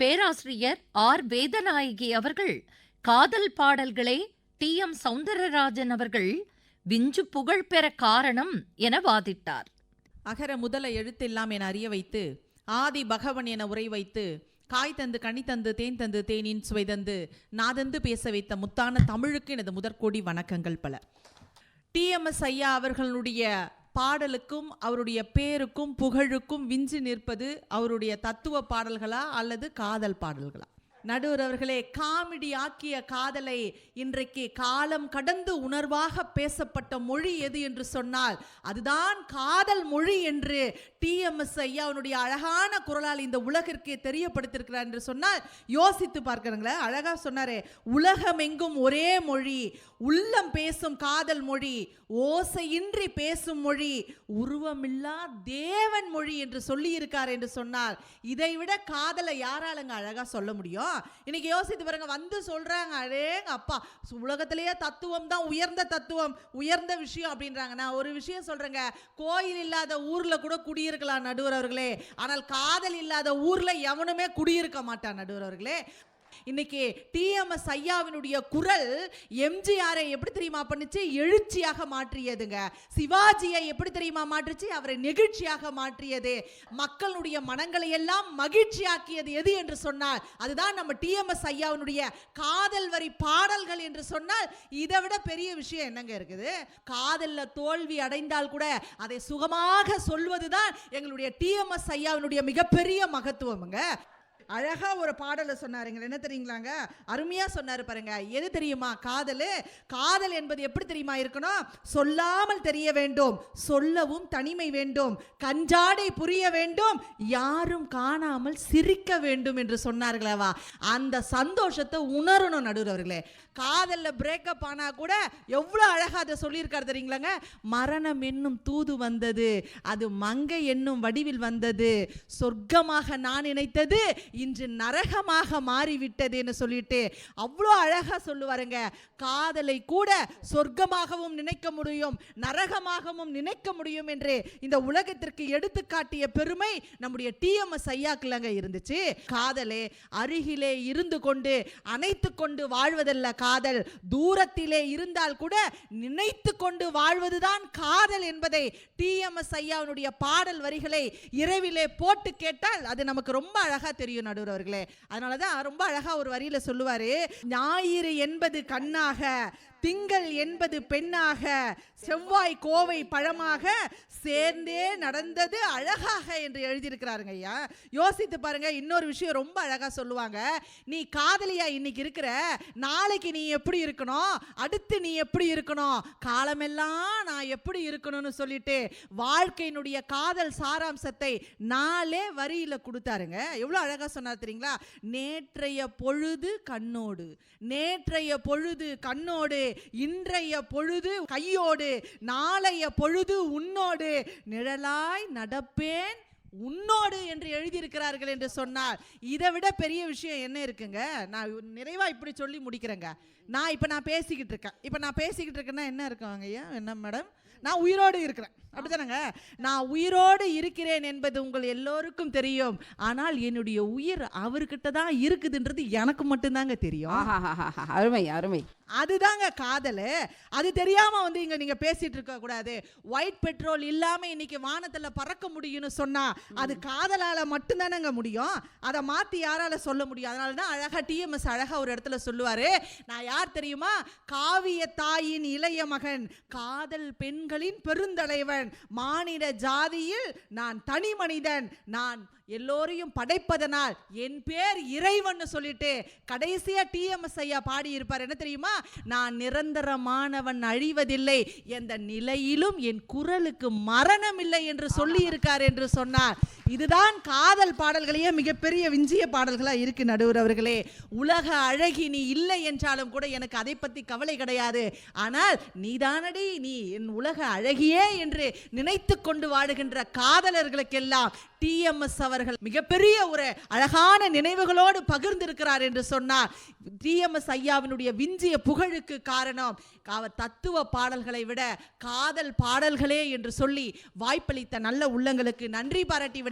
பேராசிரியர் ஆர். வேதநாயகி அவர்கள் காதல் பாடல்களே டி. எம். சௌந்தரராஜன் அவர்கள் விஞ்சு புகழ் பெற காரணம் என வாதிட்டார். அகர முதல எழுத்தெல்லாம் என அறிய வைத்து ஆதி பகவன் என உரை வைத்து காய் தந்து கனி தந்து தேன் தந்து தேனின் சுவை தந்து நாதந்து பேச வைத்த முத்தான தமிழுக்கு எனது முதற்கோடி வணக்கங்கள் பல. டிஎம்எஸ் ஐயா அவர்களுடைய பாடலுக்கும் அவருடைய பேருக்கும் புகழுக்கும் விஞ்சு நிற்பது அவருடைய தத்துவ பாடல்களா அல்லது காதல் பாடல்களா? நடுவர் அவர்களே காமெடி ஆக்கிய காதலை இன்றைக்கு காலம் கடந்து உணர்வாக பேசப்பட்ட மொழி எது என்று சொன்னால் அதுதான் காதல் மொழி என்று டிஎம்எஸ் ஐயா அவனுடைய அழகான குரலால் இந்த உலகிற்கே தெரியப்படுத்தியிருக்கிறார் என்று சொன்னால் யோசித்து பார்க்கிறங்களே அழகாக சொன்னாரே உலகமெங்கும் ஒரே மொழி உள்ளம் பேசும் காதல் மொழி ஓசையின்றி பேசும் மொழி உருவமில்லா தேவன் மொழி என்று சொல்லியிருக்கார் என்று சொன்னார் இதை விட காதலை யாராலங்க அழகாக சொல்ல முடியும்? இன்னைக்கு யோசித்து பாருங்க வந்து சொல்றாங்க அடேங்க அப்பா உலகத்திலேயே தத்துவம் தான் உயர்ந்த தத்துவம் உயர்ந்த விஷயம் அப்படின்றாங்க. நான் ஒரு விஷயம் சொல்றேங்க கோயில் இல்லாத ஊர்ல கூட குடியிருக்கலாம் நடுவர் அவர்களே ஆனால் காதல் இல்லாத ஊர்ல எவனுமே குடியிருக்க மாட்டான் நடுவர் அவர்களே. இன்னைக்கு டிஎம்எஸ் ஐயாவினுடைய குரல் எம்ஜிஆரை எப்படி தெரியுமா பண்ணுச்சு? எழுச்சியாக மாற்றியதுங்க. சிவாஜியை எப்படி தெரியுமா மாற்றுச்சு? அவரை நெகிழ்ச்சியாக மாற்றியது. மக்களுடைய மனங்களை எல்லாம் மகிழ்ச்சியாக்கியது எது என்று சொன்னால் அதுதான் நம்ம டிஎம்எஸ் ஐயாவினுடைய காதல் வரி பாடல்கள் என்று சொன்னால் இதை விட பெரிய விஷயம் என்னங்க இருக்குது? காதல்ல தோல்வி அடைந்தால் கூட அதை சுகமாக சொல்வதுதான் எங்களுடைய டிஎம்எஸ் ஐயாவினுடைய மிகப்பெரிய மகத்துவமுங்க. அழகாக ஒரு பாடலை சொன்னாருங்க என்ன தெரியுங்களாங்க? அருமையாக சொன்னார் பாருங்க. எது தெரியுமா? காதல். காதல் என்பது எப்படி தெரியுமா இருக்கணும்? சொல்லாமல் தெரிய வேண்டும். சொல்லவும் தனிமை வேண்டும். கஞ்சாடை புரிய வேண்டும். யாரும் காணாமல் சிரிக்க வேண்டும் என்று சொன்னார்களேவா? அந்த சந்தோஷத்தை உணரணும் நடுவர்களே. காதலில் பிரேக்கப் ஆனால் கூட எவ்வளோ அழகாக அதை சொல்லியிருக்காரு தெரியுங்களாங்க? மரணம் என்னும் தூது வந்தது. அது மங்கை என்னும் வடிவில் வந்தது. சொர்க்கமாக நான் நினைத்தது. இன்று நரகமாக மாறிவிட்டதுன்னு சொல்லிட்டு அவ்வளோ அழகாக சொல்லுவாருங்க. காதலை கூட சொர்க்கமாகவும் நினைக்க முடியும் நரகமாகவும் நினைக்க முடியும் என்று இந்த உலகத்திற்கு எடுத்துக்காட்டிய பெருமை நம்முடைய டிஎம்எஸ் ஐயாக்குலங்க இருந்துச்சு. காதலே அருகிலே இருந்து கொண்டு அணைத்து கொண்டு வாழ்வதல்ல காதல். தூரத்திலே இருந்தால் கூட நினைத்து கொண்டு வாழ்வதுதான் காதல் என்பதை டிஎம்எஸ் ஐயாவுடைய பாடல் வரிகளை இரவிலே போட்டு கேட்டால் அது நமக்கு ரொம்ப அழகா தெரியும் நடுவர் அவர்களே. அதனால தான் ரொம்ப அழகா ஒரு வரியில சொல்லுவாரு ஞாயிறு என்பது கண்ணாக திங்கள் என்பது பெண்ணாக செவ்வாய் கோவை பழமாக சேர்ந்தே நடந்தது அழகாக என்று எழுதியிருக்கிறாருங்க ஐயா. யோசித்து பாருங்க இன்னொரு விஷயம் ரொம்ப அழகாக சொல்லுவாங்க. நீ காதலியா இன்னைக்கு இருக்கிற? நாளைக்கு நீ எப்படி இருக்கணும்? அடுத்து நீ எப்படி இருக்கணும்? காலமெல்லாம் நான் எப்படி இருக்கணும்னு சொல்லிட்டு வாழ்க்கையினுடைய காதல் சாராம்சத்தை நாளே வரியில் கொடுத்தாருங்க. எவ்வளோ அழகாக சொன்னார் தெரியுங்களா? நேற்றைய பொழுது கண்ணோடு. நேற்றைய பொழுது கண்ணோடு. இன்றைய பொழுது கையோடு நாளைய பொழுது உன்னோடு. நிழலாய் நடப்பேன் உன்னோடு என்று எழுதியிருக்கிறார்கள் என்று சொன்னார் இதை விட பெரிய விஷயம் என்ன இருக்குங்க? நான் நிறைவா இப்படி சொல்லி முடிக்கிறேங்க. நான் இப்போ நான் பேசிக்கிட்டு இருக்கேன். இப்போ நான் பேசிக்கிட்டு இருக்கேன்னா என்ன இருக்காங்க ஐயா என்ன மேடம்? நான் உயிரோடு இருக்கிறேன். அப்படிதானங்க நான் உயிரோடு இருக்கிறேன் என்பது உங்கள் எல்லோருக்கும் தெரியும். ஆனால் என்னுடைய உயிர் அவர்கிட்ட தான் இருக்குதுன்றது எனக்கு மட்டும்தாங்க தெரியும். அருமை அருமை. அதுதாங்க காதல். அது தெரியாம வந்து இங்க நீங்க பேசிட்டு இருக்க கூடாது. ஒயிட் பெட்ரோல் இல்லாம இன்னைக்கு வானத்துல பறக்க முடியும்னு சொன்னா அது காதலால மட்டும்தானங்க முடியும். அதை மாத்தி யாரால சொல்ல முடியும்? அதனால தான் அழகா டிஎம்எஸ் அழகா ஒரு இடத்துல சொல்லுவாரு. நான் யார் தெரியுமா? காவிய தாயின் இளைய மகன் காதல் பெண்களின் பெருந்தலைவன். மானிட ஜாதியில் நான் தனி மனிதன் நான் எல்லோரையும் படைப்பதனால் என் பேர் இறைவன் சொல்லிட்டு கடைசியா டிஎம்எஸ் ஐயா பாடி இருப்பார் என்ன தெரியுமா? நான் நிரந்தரமானவன் அழிவதில்லை. எந்த நிலையிலும் என் குரலுக்கு மரணம் இல்லை என்று சொல்லி இருக்கார் என்று சொன்னார். இதுதான் காதல் பாடல்களையே மிகப்பெரிய விஞ்சிய பாடல்களா இருக்கு நடுவர் அவர்களே. உலக அழகி நீ இல்லை என்றாலும் கூட எனக்கு அதை பத்தி கவலை கிடையாது. ஆனால் நீதானடி நீ என் உலக அழகியே என்று நினைத்து கொண்டு வாழுகின்ற காதலர்களுக்கெல்லாம் டிஎம்எஸ் அவர்கள் மிகப்பெரிய ஒரு அழகான நினைவுகளோடு பகிர்ந்திருக்கிறார் என்று சொன்னார் டிஎம்எஸ் ஐயாவினுடைய விஞ்சிய புகழுக்கு காரணம் அவர் தத்துவ பாடல்களை விட காதல் பாடல்களே என்று சொல்லி வாய்ப்பளித்த நல்ல உள்ளங்களுக்கு நன்றி பாராட்டி